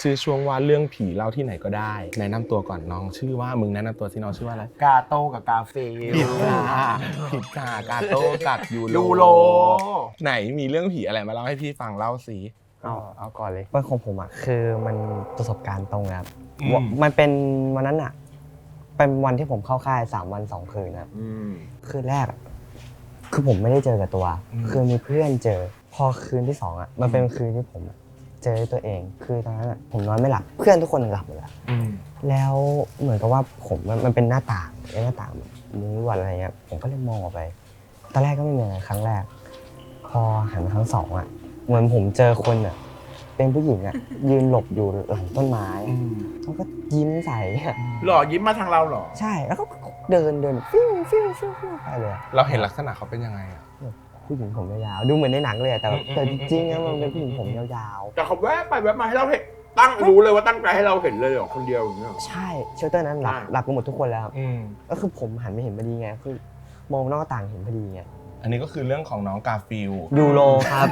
ชื่อช่วงว่าเรื่องผีเล่าที่ไหนก็ได้ แนะนำตัวก่อนน้องชื่อว่ามึงแนะนำตัวสิน้องชื่อว่าอะไรกาโต้กับกาเฟลผิดค่ะผิดค่ะกาโต้กับยูโรยูโรไหนมีเรื่องผีอะไรมาเล่าให้พี่ฟังเล่าสิ เอาเอาก่อนเลยว่าของผมอะคือมันประสบการณ์ตรงนะครับอืมว่ามันเป็นวันนั้นอะ เป็นวันที่ผมเข้าค่ายสามวันสองคืนนะครับ อืม คืนแรกอะคือผมไม่ได้เจอกับตัวคือมีเพื่อนเจอ พอคืนที่สองอะ มันเป็นคืนที่ผมอะ เจอด้วยตัวเอง คือตอนนั้นอะผมนอนไม่หลับ เพื่อนทุกคนหลับหมดแล้วอืมแล้วเหมือนกับว่าผมมันมันเป็นหน้าต่างเป็นหน้าต่างแบบมุ้งลวดอะไรเงี้ย ผมก็เลยมองออกไป ตอนแรกก็ไม่มีอะไรครั้งแรก พอหันมาครั้งสองอะเหมือนผมเจอคนอะเป็นผู้หญิงอะยืนหลบอยู่หลังต้นไม้แล้วก็ยิ้มใส่อะหล่อยิ้มมาทางเราเหรอ ใช่ แล้วก็เดินเดินฟิวฟิวฟิวฟิวไปเลยอะ เราเห็นลักษณะเขาเป็นยังไงอะ ผู้หญิงผมยาวๆดูเหมือนในหนังเลยอะแต่อืมแต่จริงๆแล้วมันเป็นผู้หญิงผมยาวแต่เขาแวะไปแวะมาให้เราเห็นตั้งรู้เลยว่าตั้งใจให้เราเห็นเลยเหรอคนเดียวอย่างเงี้ยๆใช่เชลเตอร์นั้นหลับอ่า หลับกันหมดทุกคนแล้วอืมก็คือผมหันไม่เห็นพอดีไงคือมองนอกต่างเห็นพอดีไงอันนี้ก็คือเรื่องของน้องกาฟิลยูโรครับ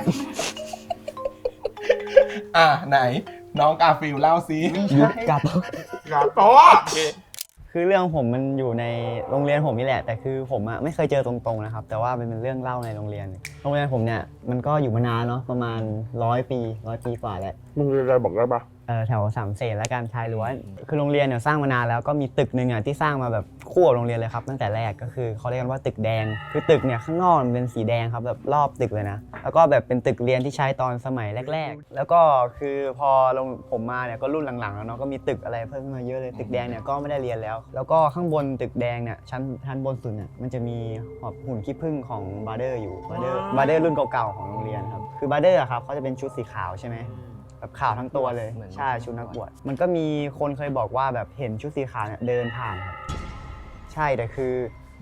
อะไหน น้องกาฟิลเล่าสิยุคกับ กาโต้ คือเรื่องผมมันอยู่ในโรงเรียนผมนี่แหละ แต่คือผมอะไม่เคยเจอตรงๆนะครับ แต่ว่ามันเป็นเรื่องเล่าในโรงเรียน โรงเรียนผมเนี่ยมันก็อยู่มานานเนาะประมาณร้อยปีร้อยปีกว่าแล้วมึงเรียนอะไรบอกได้ปะ เออแถวสามเสนและการชายล้วน คือโรงเรียนเนี่ยสร้างมานานแล้วก็มีตึกหนึ่งอะที่สร้างมาแบบคู่กับโรงเรียนเลยครับ ตั้งแต่แรกก็คือเขาเรียกกันว่าตึกแดง คือตึกเนี่ยข้างนอกมันเป็นสีแดงครับแบบรอบตึกเลยนะ แล้วก็แบบเป็นตึกเรียนที่ใช้ตอนสมัยแรก ๆ แล้วก็คือพอลงผมมาเนี่ยก็รุ่นหลังๆแล้วเนาะก็มีตึกอะไรเพิ่มขึ้นมาเยอะเลยตึกแดงเนี่ยก็ไม่ได้เรียนแล้ว แล้วก็ข้างบนตึกแดงเนี่ยชั้นชั้นบนสุดเนี่ยมันจะมีหอบหุ่นขี้ผึ้งของบาร์เดอร์อยู่บาร์เดอร์บาร์เดอร์รุ่นเก่าๆของโรงเรียนครับคือบาร์เดอร์อะครับเขาจะเป็นชุดสีขาวใช่ไหม แบบขาวทั้งตัวเลยเหมือน ใช่ชุดนักบวชมันก็มีคนเคยบอกว่าแบบเห็นชุดสีขาวเนี่ยเดินผ่านครับใช่แต่คือ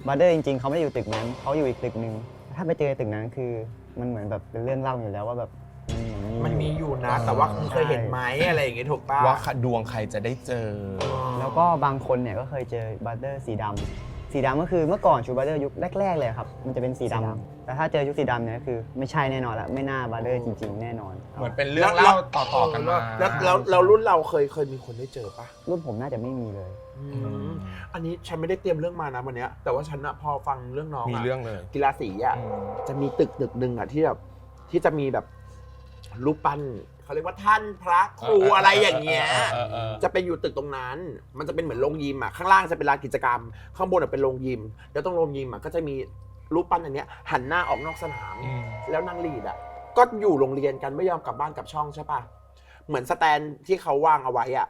บัตเดอร์จริง ๆเขาไม่ได้อยู่ตึกนั้นเขาอยู่อีกตึกหนึ่งถ้าไปเจอตึกนั้นคือมันเหมือนแบบเป็นเรื่องเล่าอยู่แล้วว่าแบบมันเหมือนมันมีอยู่นะ แต่ว่ามึงเคยเห็นไหมอะไรอย่างเงี้ยถูกปะว่าดวงใครจะได้เจอ แล้วก็บางคนเนี่ยก็เคยเจอบัตเดอร์สีดำสีดำก็คือเมื่อก่อนชุดบัตเดอร์ยุคแรก ๆ เลยครับ มันจะเป็นสีดำ แต่ถ้าเจอชุดสีดำเนี่ยคือไม่ใช่แน่นอนละไม่น่าบัตเดอร์จริง ๆ แน่นอนเหมือนเป็นเรื่องเล่าต่อๆกันมาแล้วแล้วแล้วรุ่นเราเคยเคยมีคนได้เจอปะรุ่นผมน่าจะไม่มีเลยมอันนี้ฉันไม่ได้เตรียมเรื่องมานะวันเนี้ย แต่ว่าฉันอะพอฟังเรื่องน้องะมีเรื่องเลยกีฬาสีอะจะมีตึกตึกหนึ่งอะที่แบบที่จะมีแบบรูปปั้นเขาเรียกว่าท่านพระครูอะไรอย่างเงี้ยเออเออเออ จะเป็นอยู่ตึกตรงนั้น มันจะเป็นเหมือนโรงยิมอะข้างล่างจะเป็นลานกิจกรรม ข้างบนอะเป็นโรงยิม แล้วตรงโรงยิมอะก็จะมี รูปปั้นอันเนี้ยหันหน้าออกนอกสนาม อืม แล้วนางลีดอะก็อยู่โรงเรียนกันไม่ยอมกลับบ้านกลับช่องใช่ปะเหมือนสแตนที่เขาวางเอาไว้อะ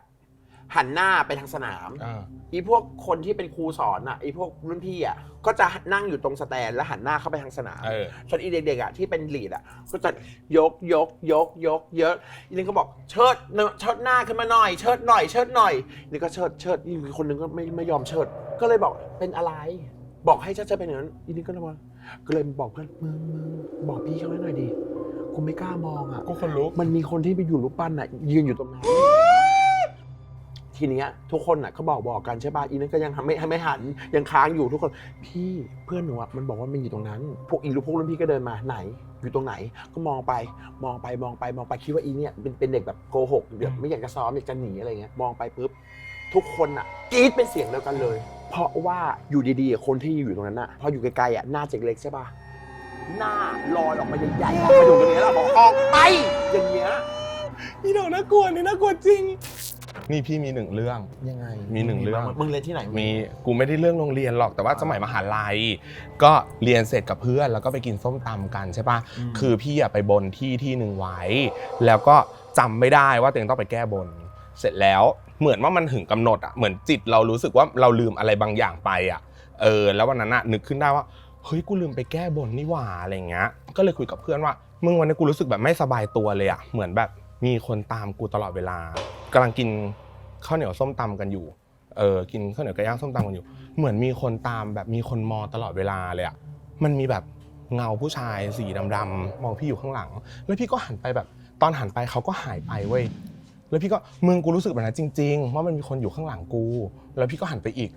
หันหน้าไปทางสนาม อ่าอีพวกคนที่เป็นครูสอนอะอีพวกรุ่นพี่อะก็จะนั่งอยู่ตรงสแตนแล้วหันหน้าเข้าไปทางสนาม เออ ส่วนอีเด็กๆอะที่เป็นลีดอะก็จะยกยกยกยกเยอะอีนึงก็บอกเชิดเนอะเชิดหน้าขึ้นมาหน่อยเชิดหน่อยเชิดหน่อยนี่ก็เชิดเชิดอีกคนนึงก็ไม่ไม่ยอมเชิด ก็เลยบอกเป็นอะไร บอกให้เชิดเชิดเป็นอย่างนั้นอีนึงก็เลยว่าก็เลยบอกเพื่อนมึงมึงบอกพี่เขาให้หน่อยดิกูไม่กล้ามองอะก็คนลุก มันมีคนที่ไปอยู่รูปปั้นอะ ยืนอยู่ตรงนั้น ทีเนี้ย ทุกคนอะก็บอกบอกกันใช่ป่ะอีนั้นก็ยังทำไม่ไม่หันยังค้างอยู่ทุกคน พี่เพื่อนหนูอะมันบอกว่ามันอยู่ตรงนั้น พวกอีลูกพวกรุ่นพี่ก็เดินมาไหน อยู่ตรงไหน ก็มองไปมองไปมองไปมองไปคิดว่าอีเนี่ยเป็นเป็นเด็กแบบโกหกแบบไม่อยากจะซ้อมอยากจะหนีอะไรเงี้ยมองไปปุ๊บ ทุกคนอะกรี๊ดเป็นเสียงเดียวกันเลย เพราะว่าอยู่ดีๆอะคนที่อยู่ตรงนั้นอะพออยู่ไกลๆอะหน้าเจ๊กเล็กใช่ป่ะหน้าลอยออกมาใหญ่ๆออกมาอยู่ตรงนี้แล้วบอกออกไปอย่างเงี้ยนี่ดอกน่ากลัวนี่น่ากลัวจริง นี่พี่มีหนึ่งเรื่อง ยังไงมีหนึ่งเรื่อง มึงเรียนที่ไหนมีกูไม่ได้เรื่องโรงเรียนหรอกแต่ว่าสมัยมหาลัย ก็เรียนเสร็จกับเพื่อนแล้วก็ไปกินส้มตำกันใช่ปะคือพี่อะไปบนที่ที่หนึ่งไว้ แล้วก็จำไม่ได้ว่าตัวเองต้องไปแก้บน เสร็จแล้วเหมือนว่ามันถึงกำหนดอะเหมือนจิตเรารู้สึกว่าเราลืมอะไรบางอย่างไปอะเออแล้ววันนั้นอะนึกขึ้นได้ว่าเฮ้ยกูลืมไปแก้บนนี่หว่าอะไรเงี้ย ก็เลยคุยกับเพื่อนว่ามึงวันนี้กูรู้สึกแบบไม่สบายตัวเลยอะเหมือนแบบมีคนตามกูตลอดเวลากำลังกินข้าวเหนียวส้มตำกันอยู่เออกินข้าวเหนียวไก่ย่างส้มตำกันอยู่ เหมือนมีคนตามแบบมีคนมองตลอดเวลาเลยอะมันมีแบบเงาผู้ชายสีดำๆมองพี่อยู่ข้างหลัง แล้วพี่ก็หันไปแบบ ตอนหันไปเขาก็หายไปเว้ย แล้วพี่ก็มึงกูรู้สึกแบบนั้นจริงๆว่ามันมีคนอยู่ข้างหลังกู แล้วพี่ก็หันไปอีก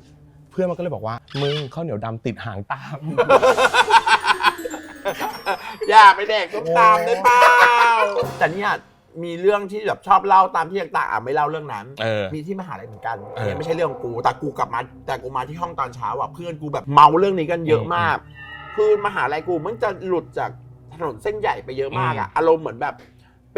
เพื่อนมันก็เลยบอกว่ามึงข้าวเหนียวดำติดหางตาม อย่าไปแดกส้มตามได้เปล่าแต่เนี่ยมีเรื่องที่แบบชอบเล่าตามที่ต่างๆอะไม่เล่าเรื่องนั้น เออ มีที่มหาลัยเหมือนกันเอออันนี้ไม่ใช่เรื่องของกู แต่กูกลับมาแต่กูมาที่ห้องตอนเช้าอะเพื่อนกูแบบเมาเรื่องนี้กันเยอะมาก คือมหาลัยกูมันจะหลุดจากถนนเส้นใหญ่ไปเยอะมากอะอารมณ์เหมือนแบบ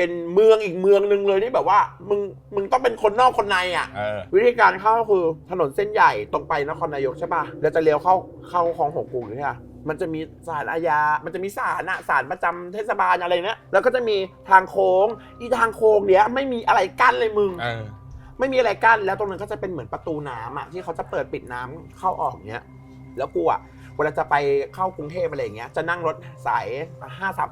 เป็นเมืองอีกเมืองหนึ่งเลยที่แบบว่า มึงมึงต้องเป็นคนนอกคนในอะ เออ วิธีการเข้าก็คือถนนเส้นใหญ่ตรงไปนครนายกใช่ป่ะแล้วจะเลี้ยวเข้าเข้าคลองหกกูใช่ป่ะมันจะมีศาลอาญา มันจะมีศาลอะศาลประจำเทศบาลอะไรเนี้ยแล้วก็จะมีทางโค้งอีทางโค้งเนี้ยไม่มีอะไรกั้นเลยมึง เออ ไม่มีอะไรกั้นแล้วตรงนั้นก็จะเป็นเหมือนประตูน้ำอะที่เขาจะเปิดปิดน้ำเข้าออกเนี้ยแล้วกูอะเวลาจะไปเข้ากรุงเทพอะไรอย่างเงี้ยจะนั่งรถสายห้าสาม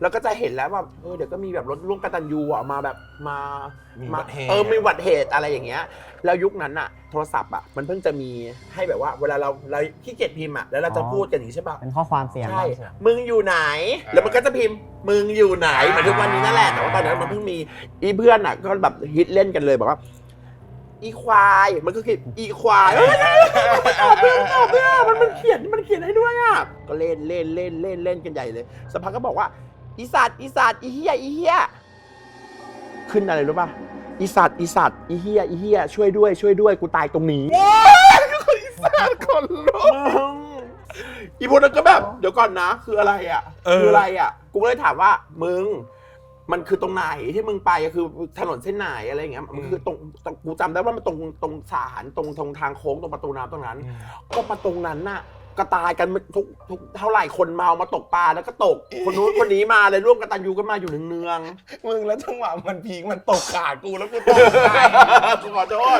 แปดแล้วก็จะเห็นแล้วว่าเออเดี๋ยวก็มีแบบรถร่วมกตันยูอะมาแบบมามีมาอุบัติเหตุเออมีอุบัติเหตุอะไรอย่างเงี้ย แล้วยุคนั้นอะโทรศัพท์อะมันเพิ่งจะมีให้แบบว่าเวลาเราเราขี้เกียจพิมพ์อะแล้วเราจะอ๋อพูดกันอย่างนี้ใช่ปะเป็นข้อความเสียงใช่ข้อความเสียงมึงอยู่ไหน แล้วมันก็จะพิมพ์มึงอยู่ไหนเหมือนทุกวันนี้นั่นแหละแต่ว่าตอนนั้นมันเพิ่งมีอีเพื่อนอะก็แบบฮิตเล่นกันเลยบอกว่าอีควายมันก็คืออีควายเฮ้ยมันตอบเพื่อนตอบเพื่อนมันมันเขียนมันเขียนให้ด้วยอะก็เล่นเล่นเล่นเล่นเล่นกันใหญ่เลยสักพักก็บอกว่า อีสัตว์อีสัตว์อีเฮียอีเฮียขึ้นอะไรรู้ป่ะอีสัตว์อีสัตว์อีเฮียอีเฮียช่วยด้วยช่วยด้วยกูตายตรงนี้คนลุกมึงอีพวกนั้นก็แบบ เดี๋ยวก่อนนะ คืออะไรอะเออคืออะไรอะ กูก็เลยถามว่ามึงมันคือตรงไหนที่มึงไปอะคือถนนเส้นไหนอะไรอย่างเงี้ยมันคือตรงตรงกูจำได้ว่ามันตรงตรงศาลตรงตรงทางโค้งตรงประตูน้ำตรงนั้น ก็มาตรงนั้นน่ะ ก็ตายกันทุกทุกเท่าไหร่คนเมามาตกปลาแล้วก็ตก คนนู้นคนนี้มาเลยร่วมกันตันยูกันมาอยู่เนืองมึงแล้วจังหวะมันพีคมันตกขากูแล้วกูตกใจๆกูขอโทษ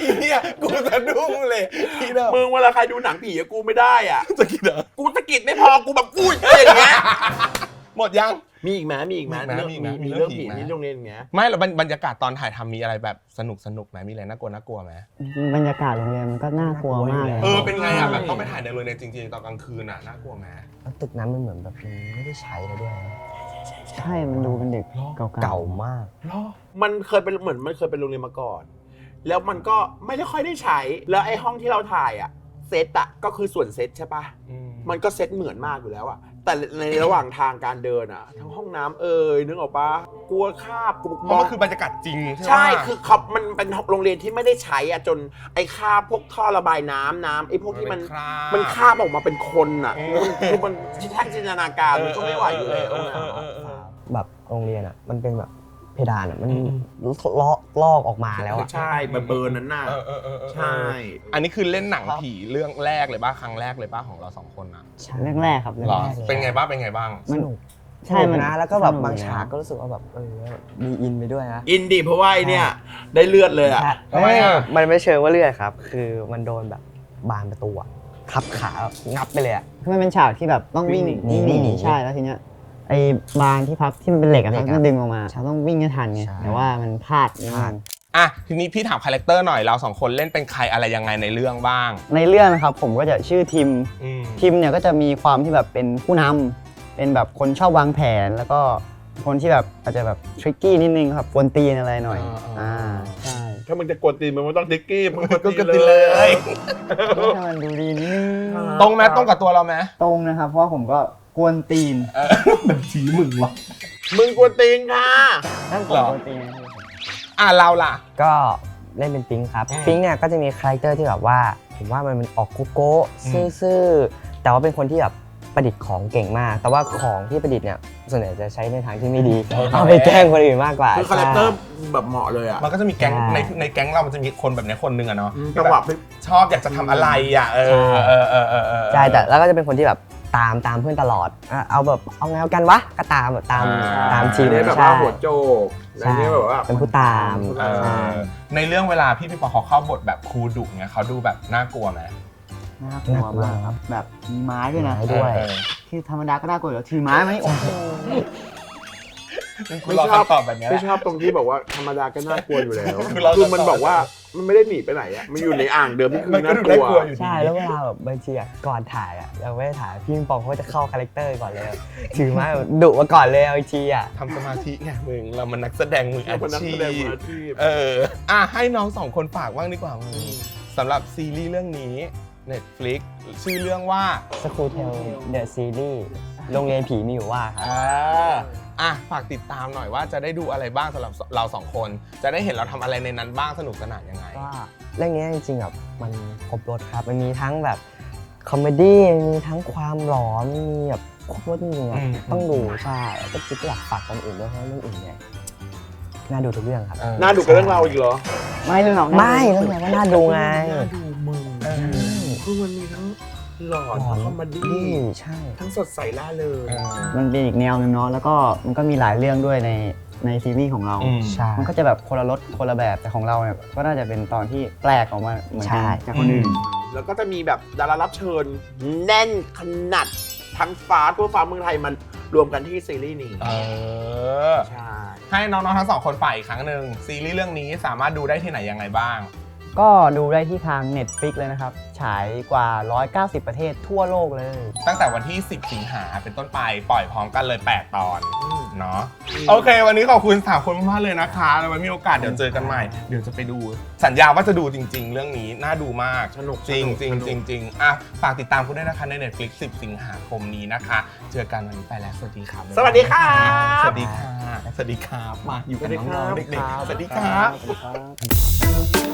อีเนี่ยกูสะดุ้งเลยอีเด้อมึงเวลาใครดูหนังผีอะกูไม่ได้อะ จะกินเหรอกูสะกิดไม่พอกูแบบกูอย่างเงี้ยหมดยัง มีอีกไหมมีอีกไหมมีอีกไหมเรื่องมีมีอีกไหมมีเรื่องผีมีเรื่องผีไหมที่โรงเรียนอย่างเงี้ยไม่แล้วบรรบรรยากาศตอนถ่ายทำมีอะไรแบบสนุกสนุกไหมมีอะไรน่ากลัวน่ากลัวไหมบรรยากาศโรงเรียนมันก็น่ากลัวมากเลยเออเป็นไงอะแบบต้องไปถ่ายในโรงเรียนจริงๆตอนกลางคืนอะน่ากลัวไหมแล้วตึกนั้นมันเหมือนแบบมันไม่ได้ใช้แล้วด้วยนะใช่มันดูเป็นเด็กเก่าๆเก่ามากมันเคยเป็นเหมือนมันเคยเป็นโรงเรียนมาก่อน แล้วมันก็ไม่ได้ค่อยได้ใช้ แล้วไอ้ห้องที่เราถ่ายอะเซตอะก็คือส่วนเซตใช่ปะ มันก็เซตเหมือนมากอยู่แล้วอะ แต่ในระหว่างทางการเดินอะทั้งห้องน้ำเอ่ยนึกออกปะกลัวคาบกูเพราะมันคือบรรยากาศจริงใช่ไหมใช่คือเขามันเป็นโรงเรียนที่ไม่ได้ใช้อะจนไอ้คราบพวกท่อระบายน้ำน้ำไอ้พวกที่มันคราบ มันคาบออกมาเป็นคนอะเออ มันคือมันแท่งจินตนาการมันก็ไม่ไหวอยู่แล้วเออนะเออเออเออแบบโรงเรียนอะ มันเป็นแบบ เพดานอะมันอืมลอกลอกออกมาแล้วอะใช่เบอร์เบอร์นั้นน่ะเออเออเออเออใช่ อันนี้คือเล่นหนังครับผีเรื่องแรกเลยป่ะครั้งแรกเลยป่ะของเราสองคนอะเรื่องแรกครับเรื่องหรอแรกเลยเป็นไงบ้างเป็นไงบ้างสมันนุกใช่สนุกมันนะแล้วก็แบบสนุกบางอยู่ฉากแล้วก็รู้สึกว่าแบบเออมีอินไปด้วยนะอินดีเพราะว่าไอเนี่ย ได้เลือดเลยอะทำไมอะเมันไม่เชิงว่าเลือดครับ คือมันโดนแบบบานประตูอะทับขาแบบงับไปเลยอะ คือมันเป็นฉากที่แบบต้องวิ่งวิ่งหนีวิ่งหนีหนี ใช่แล้วทีเนี้ย ไอ้บานที่พับที่มันเป็นเหล็กอะเหล็ครับกอะมันดึงออกมาเราต้องวิ่งให้ทันไงใช่ แต่ว่ามันพลาดนิดพลานึดงอะทีนี้พี่ถามคาแรคเตอร์หน่อยเราสองคนเล่นเป็นใครอะไรยังไงในเรื่องบ้างในเรื่องนะครับผมก็จะชื่อทิม อืมทิมเนี่ยก็จะมีความที่แบบเป็นผู้นำเป็นแบบคนชอบวางแผน แล้วก็คนที่แบบอาจจะแบบทริกกี้นิดนึงครับกวนตีนอะไรหน่อย อ่าอ่าใช่ถ้ามึงจะกวนตีนมึงไม่ต้องดิกกี้มึงก็กระติเลย ให้มันดูดีนิดนึง ตรงไหมตรงกับตัวเราไหมตรงนะครับ เพราะว่าผมก็ กวนตีนมันชี้มึงวะมึงกวนตีนค่ะ นั่นผมเหรอกวนตีนนะครับอะเราล่ะ ก็เล่นเป็นปิงค์ครับอืมปิงค์เนี่ยก็จะมีคาแรคเตอร์ที่แบบว่า ผมว่ามันเป็นออกโกโก้อืมซื่อๆแต่ว่าเป็นคนที่แบบประดิษฐ์ของเก่งมาก แต่ว่าของที่ประดิษฐ์เนี่ยส่วนใหญ่จะใช้ในทางที่ไม่ดี เอาไปแกล้งคนอื่นมากกว่าคือคาแรคเตอร์แบบเหมาะเลยอะมันก็จะมีแก๊งใช่ในในแก๊งเรา มันจะมีคนแบบเนี้ยคนหนึ่งอะเนาะจังหวะพลิกชอบอยากจะทำอะไรอะเออเออเออเออเออใช่ แต่แล้วก็จะเป็นคนที่แบบ ตามตามเพื่อนตลอดอะเอาแบบเอาไงเอากันวะก็ตามแบบตามอ่าตามทีม เนี่ยแบบใช่ว่าหัวโจกอะไรเนี่ยแบบว่าเป็นผู้ตามเออในเรื่องเวลาพี่พี่ปอเขาเข้าบทแบบครูดุเนี่ยเขาดูแบบน่ากลัวไหมน่ากลัวมากครับแบบมีไม้ด้วยนะ ไม้ด้วย เออ คือธรรมดาก็น่ากลัวแล้วถือไม้ไหมโอ้โห คุณรอคำตอบแบบเนี้ยแหไม่ละ ชอบตรงที่บอกว่าธรรมดาก็น่ากลัวอยู่แล้วคือเรา คือมันจะตอบบอกว่ามันไม่ได้หนีไปไหนอะมันอยู่ในอ่างเดิมที่คือมันก็น่าดูกน่าลัวกลัวอยู่ดีใช่แล้วเวลาแบบบางทีอะก่อนถ่ายอะเราไม่ได้ถ่ายพี่ปิงปองเขาจะเข้าคาแรคเตอร์ก่อนเลยถือไม้แบบดุมาก่อนเลยเอาอีกทีอะทำสมาธิไงมึงเรามันนักแสดงมืออาเป็นนักชีแสดงมือพ อาชีพ เออ อะ ให้น้องสองคนฝากบ้างดีกว่ามึงสำหรับซีรีส์เรื่องนี้ Netflix ชื่อเรื่องว่าสกูเทลเดอะซีรีส์ โรงเรียนผีมีอยู่ว่าครับ อ่าอะฝากติดตามหน่อยว่าจะได้ดูอะไรบ้างสำหรับเราสองคน จะได้เห็นเราทำอะไรในนั้นบ้างสนุกสนานยังไง ก็เรื่องนี้จริงๆแบบมันครบรถครับ มันมีทั้งแบบคอมเมดี้มีทั้งความหลอนมีแบบครบรถจริงๆอะอืมต้องดูใช่แล้วก็จิ๊บอยากฝากคนอื่นด้วยเพราะว่าเรื่องอื่นเนี่ยน่าดูทุกเรื่องครับ เออ น่าดูกับเรื่องเราอีกเหรอ ไม่เรื่องเราไม่เรื่องไหนว่าน่าดูไง น่าดูมึงเออ คือมันมีทั้ง หลอนหลอทั้นงคอมเมดี้นี่ใช่ ทั้งสดใสล่าเริงเออมันเป็นอีกแนวหนึงเนาะแล้วก็มันก็มีหลายเรื่องด้วยในในซีรีส์ของเรา อืม ใช่ มันก็จะแบบคนละรสคนละแบบแต่ของเราเนี่ยก็น่าจะเป็นตอนที่แปลกออกมาเหมือนใช่กันจากคนอื่น แล้วก็จะมีแบบดารารับเชิญ แน่นขนาดทั้งฟ้าทั่วฟ้าเมืองไทยมันรวมกันที่ซีรีส์นี้เออ ใช่ ให้น้องๆทั้งสองคนฝ่ายอีกครั้งหนึ่งซีรีส์เรื่องนี้สามารถดูได้ที่ไหนยังไงบ้าง ก็ดูได้ที่ทาง Netflix เลยนะครับ ฉายกว่า 190 ประเทศทั่วโลกเลย ตั้งแต่วันที่ 10 สิงหาเป็นต้นไปปล่อยพร้อมกันเลย 8 ตอนอืมเนาะโอเค วันนี้ขอบคุณสามคนมากๆเลยนะคะแล้วไว้มีโอกาสเดี๋ยวเจอกันใหม่ เดี๋ยวจะไปดู สัญญาว่าจะดูจริง ๆ เรื่องนี้น่าดูมากสนุกจริงสนุกจริงสนุกจริงจริงอะฝากติดตามคุณด้วยนะคะใน Netflix 10 สิงหาคมนี้นะคะ เจอกันวันนี้ไปแล้ว สวัสดีครับสวัสดีครับสวัสดีค่ะสวัสดีครับมาอยู่กับน้องๆเด็กๆสวัสดีครับสวัสดีครับ